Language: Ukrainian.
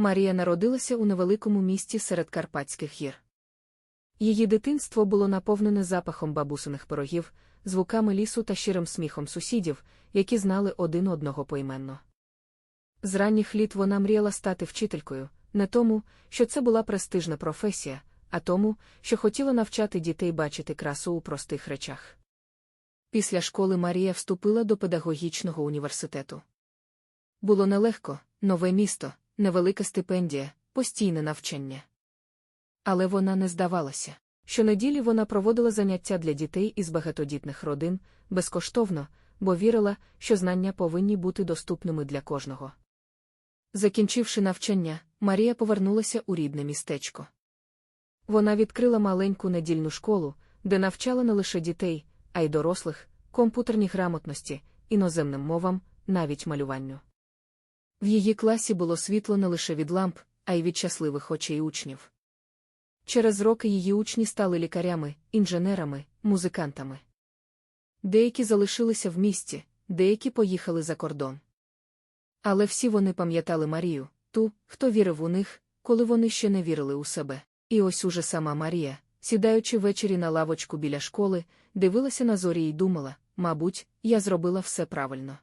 Марія народилася у невеликому місті серед Карпатських гір. Її дитинство було наповнене запахом бабусиних пирогів, звуками лісу та щирим сміхом сусідів, які знали один одного поіменно. З ранніх літ вона мріяла стати вчителькою, не тому, що це була престижна професія, а тому, що хотіла навчати дітей бачити красу у простих речах. Після школи Марія вступила до педагогічного університету. Було нелегко, нове місто, невелика стипендія, постійне навчання. Але вона не здавалася. Щонеділі вона проводила заняття для дітей із багатодітних родин безкоштовно, бо вірила, що знання повинні бути доступними для кожного. Закінчивши навчання, Марія повернулася у рідне містечко. Вона відкрила маленьку недільну школу, де навчала не лише дітей, а й дорослих, комп'ютерній грамотності, іноземним мовам, навіть малюванню. В її класі було світло не лише від ламп, а й від щасливих очей учнів. Через роки її учні стали лікарями, інженерами, музикантами. Деякі залишилися в місті, деякі поїхали за кордон. Але всі вони пам'ятали Марію, ту, хто вірив у них, коли вони ще не вірили у себе. І ось уже сама Марія, сідаючи ввечері на лавочку біля школи, дивилася на зорі і думала мабуть, я зробила все правильно.